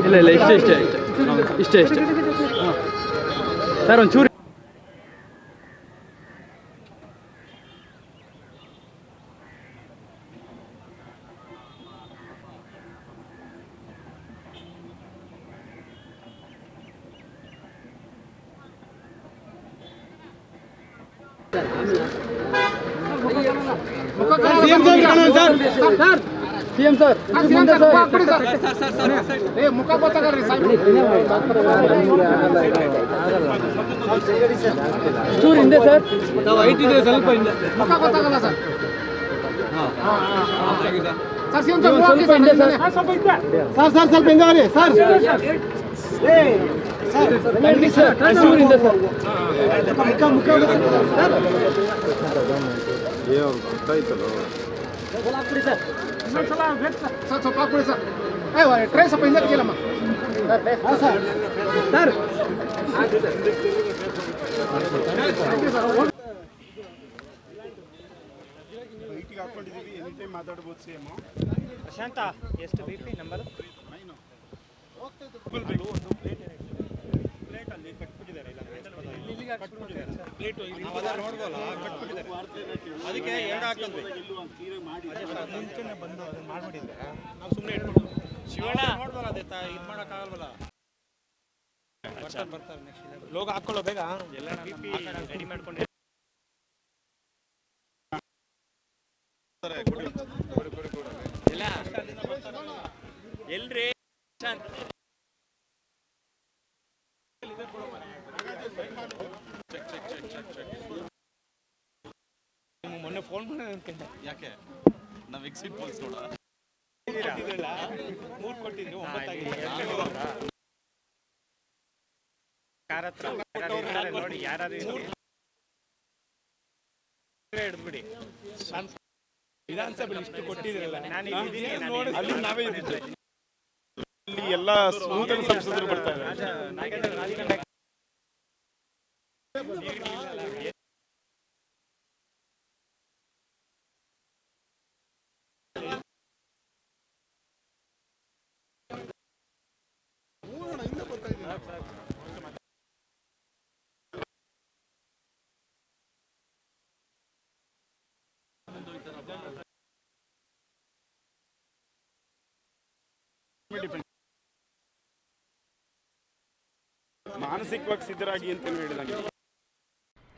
ಇಲ್ಲ ಇಲ್ಲ ಇಷ್ಟೇ ಇಷ್ಟೇ ಇಷ್ಟೇ ಇಷ್ಟೇ ಇಷ್ಟೇ ಸರ್ ಒಂಚೂರು ಸಿಎಂ ಸರ್ ಮುಂದೆ ಸರ್ ಮುಖ ಗೊತ್ತಾಗಲ್ರಿ ಚೂರು ಹಿಂದೆ ಸರ್? ಇದೆ ಸ್ವಲ್ಪ ಹಿಂದೆ. ಮುಖ ಗೊತ್ತಾಗಲ್ಲ ಸರ್. ಸರ್ ಸಿಎಂ ಸರ್ ಸ್ವಲ್ಪ ಹಿಂದೆ ಸರ್. ಸರ್ ಸರ್ ಸ್ವಲ್ಪ ಸರ್. ಬನ್ನಿ ಸರ್. ಚೂರು ಹಿಂದೆ ಸರ್? ಮುಖ ಮುಖ ಸರ್. ಸ್ವಲ್ಪ ಹಾಕ್ಬಿಡಿ ಸರ್. ಏ ಟ್ರೈ ಸ್ವಲ್ಪ ಹಿಂದೆ ಕೇಳಮ್ಮ ಸರ್. ಸರ್. ಬೈಟಿಗೆ ಹಾಕೊಂಡಿದ್ದೀವಿ ಎನಿ ಟೈಮ್ ಮಾತಾಡ್ಬೋದು ಸೇಮ್ ಪ್ರಶಾಂತ ಎಷ್ಟು ಬಿ ಪಿ ನಂಬರ್ ಪ್ಲೇಟ್ ಅಲ್ಲಿ ಕಟ್ಬಿಟ್ಟಿದ್ದಾರೆ ಇಲ್ಲ ಪ್ಲೇಟ್ ನಾವು ಅದನ್ನ ನೋಡ್ಬೋಲ್ಲ ಕಟ್ಬಿಟ್ಟಿದ್ದಾರೆ. ಅದಕ್ಕೆ ಎರಡು ಹಾಕಿದ್ವಿ? ಮುಂಚೆನೆ ಬಂದು ಅದನ್ನ ಮಾಡ್ಬಿಟ್ಟಿದ್ರೆ ನಾವು ಸುಮ್ಮನೆ ಇಟ್ಬಿಡೋದು ಶಿವಣ್ಣ! ನೋಡ್ಬೋಲ್ಲ ಅದೇ ತಾ ಇದು ಮಾಡೋಕ್ಕಾಗಲ್ವಲ್ಲ? ಬರ್ತಾರೆ ಬರ್ತಾರೆ ನೆಕ್ಸ್ಟ್ ಲೋಗ ಹಾಕೊಳ್ಳೋ ಬೇಗ. ಎಲ್ಲ ರೆಡಿ ಮಾಡ್ಕೊಂಡು ಎಲ್ಲ ಎಲ್ರಿ? ನಿಮ್ಗೆ ಮೊನ್ನೆ ಫೋನ್ ಮಾಡಿ ಅನ್ಕೊಂಡೆ. ಯಾಕೆ? ನಾವು ಎಕ್ಸಿಟ್ ಪೋಲ್ಸ್ ನೋಡ ಮೂರು ಕೊಟ್ಟಿದ್ರು ಹತ್ರ ನೋಡಿ ಯಾರು ಹಿಡಿದ್ಬಿಡಿ ವಿಧಾನಸಭೆ ಇಷ್ಟು ಕೊಟ್ಟಿದ್ರಲ್ಲ. ನಾನು ಅಲ್ಲಿ ನಾವೇ ಇದ್ದಿದ್ದು ಇಲ್ಲಿ ಎಲ್ಲ ಸಂಸದರು ಬರ್ತಾರೆ ಮಾನಸಿಕವಾಗಿ ಸಿದ್ಧರಾಗಿ ಅಂತ ಹೇಳಿದಂಗೆ